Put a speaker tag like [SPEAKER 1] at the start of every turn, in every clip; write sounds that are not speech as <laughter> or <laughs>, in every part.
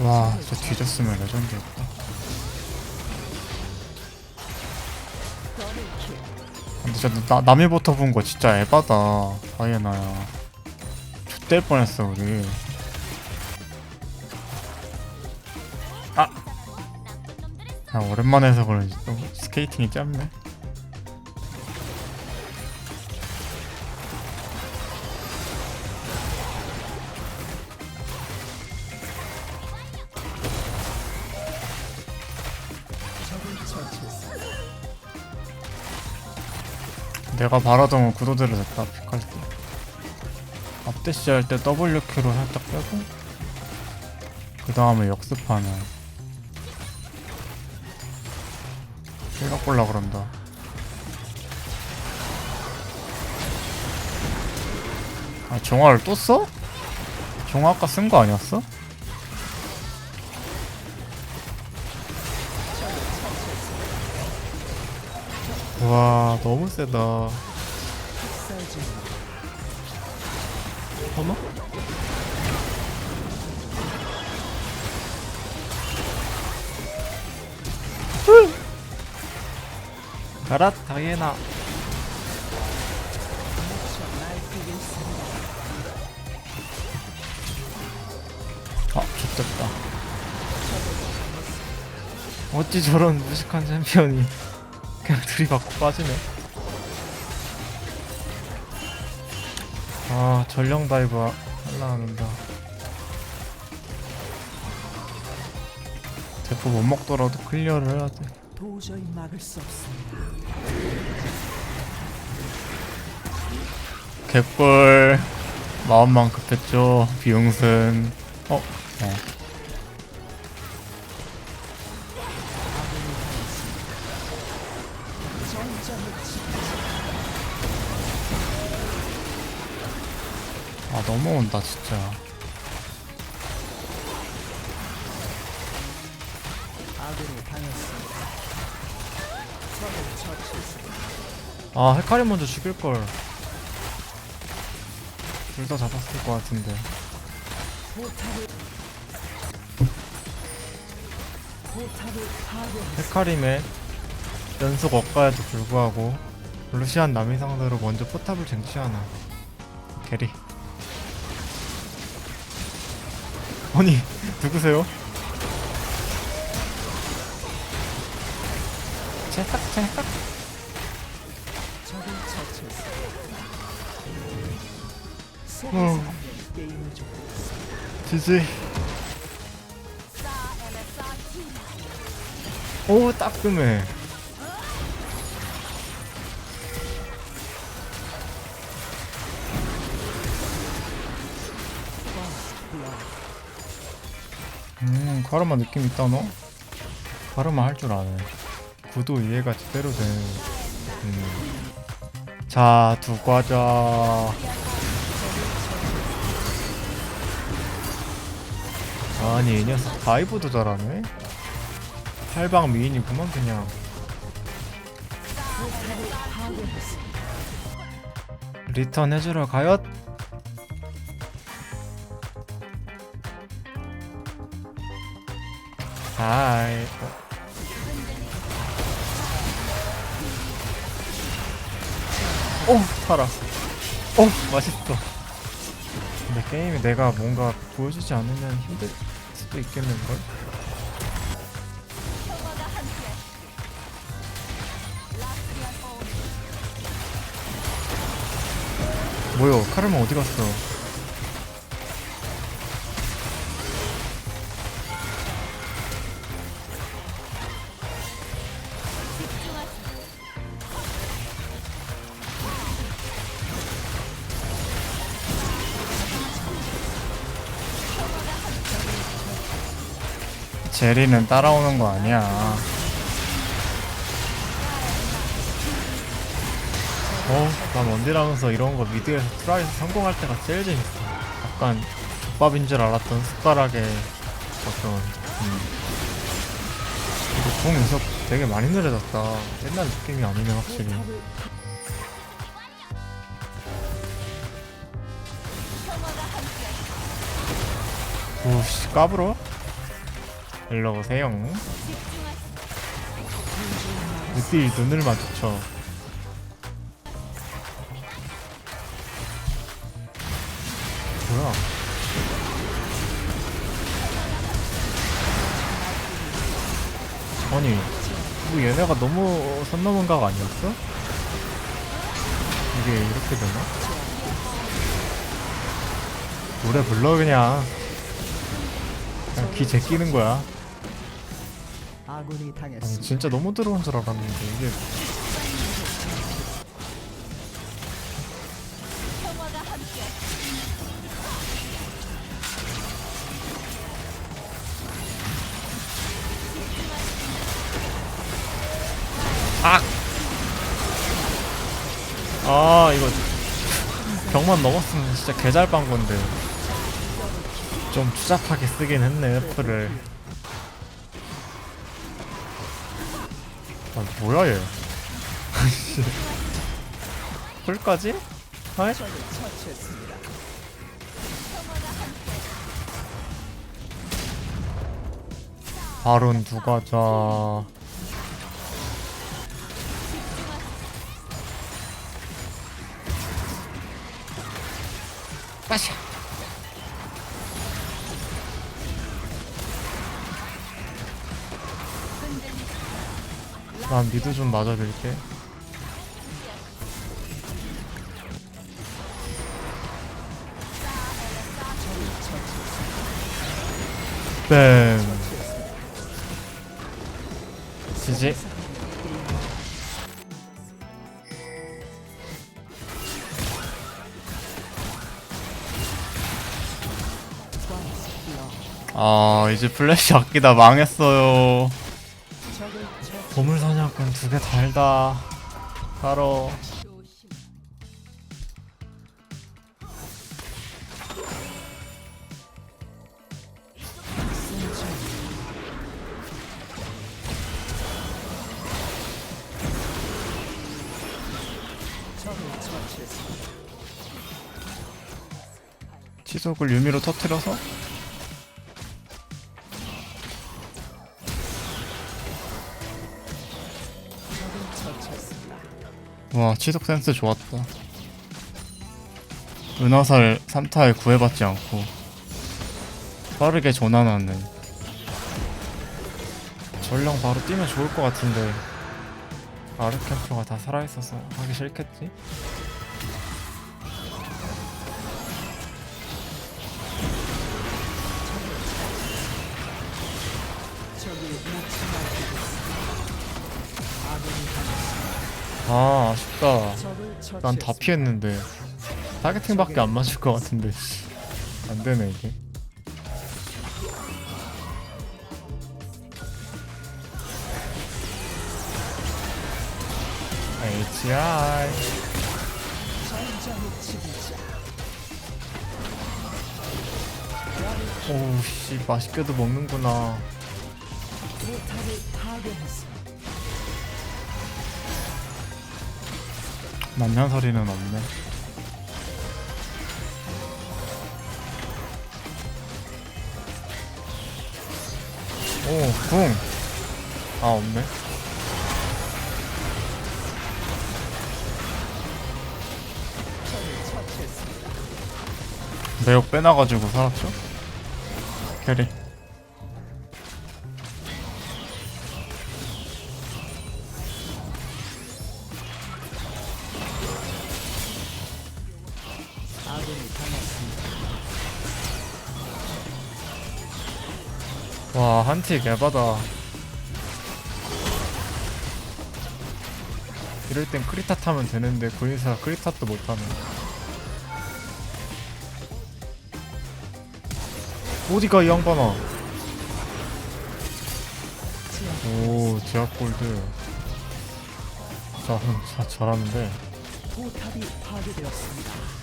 [SPEAKER 1] 와, 저 뒤졌으면 레전드였다. 근데 저 나, 남이부터 본거 진짜 에바다. 바이에나야. X될 뻔했어, 우리. 아! 아, 오랜만에 해서 그런지 또 스케이팅이 짧네. 내가 바라던 구도대로 됐다 픽할 때 앞대시 할 때 W키로 살짝 빼고 그 다음에 역습하면 실각 볼라 그런다 아 종아를 또 써? 종아 아까 쓴 거 아니었어? 와 너무 세다. 어머? 가라 다이애나. 아 좋됐다. 어찌 저런 무식한 챔피언이 그냥 들이받고 빠지네 아 전령 다이브 할라 하는다 대포 못 먹더라도 클리어를 해야 돼
[SPEAKER 2] 도저히 막을 수 없습니다.
[SPEAKER 1] 개꿀 마음만 급했죠 비용순 어? 네. 아 넘어온다 진짜.
[SPEAKER 2] 아
[SPEAKER 1] 헤카리 먼저 죽일걸 둘 다 잡았을 것 같은데. 헤카림의 연속 억가에도 불구하고 루시안 남이 상대로 먼저 포탑을 쟁취하나 게리 아니 누구세요? 찰싹 찰싹. 어. 지지 오 따끔해 음 카르마 느낌 있다 너? 카르마 할 줄 아네. 구도 이해가 제대로 되는 음. 자 두고 하자. 아니 이 녀석 다이브도 잘하네? 8방 미인이구만 그냥. 리턴 해주러 가요 하이 어. 오 살아 오 맛있어 근데 게임이 내가 뭔가 보여주지 않으면 힘들 수도 있겠는걸? 뭐요? 카르마 어디 갔어? 제리는 따라오는 거 아니야. 어, 난 원딜하면서 이런 거 미드에서 트라이에서 성공할 때가 제일 재밌어. 약간 족밥인 줄 알았던 숟가락에 어떤, 음. 이거 공 이석 되게 많이 느려졌다. 옛날 느낌이 아니네, 확실히. 오씨, 까불어? 오세요. 느낄 눈을 마주쳐. 뭐야? 아니 뭐 얘네가 너무 선 넘은 각 아니었어? 이게 이렇게 되나? 노래 불러 그냥. 그냥 귀 제끼는 거야
[SPEAKER 2] 아군이 당했습니다.
[SPEAKER 1] 진짜 너무 들어온 줄 알았는데 이게 아! 아 이거 벽만 넘었으면 진짜 개잘 빤 건데 좀 추잡하게 쓰긴 했네 F를 아 뭐야 얘 풀까지?
[SPEAKER 2] 처치했습니다.
[SPEAKER 1] 바론 누가 자 빠샤 난 미드 좀 맞아줄게. 뱀. 지지. 아 이제 플래시 아끼다 망했어요. 보물 사 냥꾼 두개 달다
[SPEAKER 2] 처치했습니다.
[SPEAKER 1] 치속을 유미로 터트려서 와 치속 센스 좋았다 은화살 3타에 구애받지 않고 빠르게 전환하는 전령 바로 뛰면 좋을 것 같은데 아르캠프가 다 살아있어서 하기 싫겠지?
[SPEAKER 2] 아
[SPEAKER 1] 아쉽다. 난 다 피했는데. 타겟팅밖에 안 맞을 것 같은데 안 되네 이게. HI
[SPEAKER 2] 전장의 지휘자.
[SPEAKER 1] 오우 씨. 맛있게도 먹는구나 만년설이는 없네 오 궁 아 없네
[SPEAKER 2] 적을 처치했습니다.
[SPEAKER 1] 매혹 빼놔가지고 살았죠? 캐리 와 한티 개바다. 이럴 땐 크리타 타면 되는데 고인사가 크리타 도 못하네. 어디가 이 양반아? 오 제약골드. 자, <laughs> 자 잘하는데.
[SPEAKER 2] 포탑이 파괴되었습니다.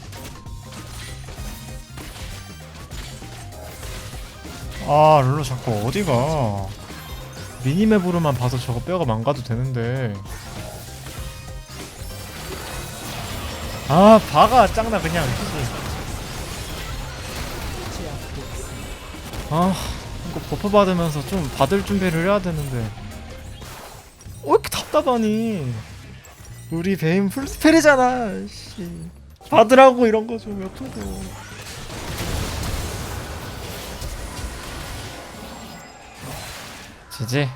[SPEAKER 1] 아 룰루 자꾸 어디가? 미니맵으로만 봐서 저거 뼈가 망가도 되는데. 아 바가 짱나 그냥. 아 자꾸 버프 받으면서 좀 받을 준비를 해야 되는데. 왜 이렇게 답답하니? 우리 베인 풀스펠이잖아 씨. 받으라고 이런 거좀 옆으로 지지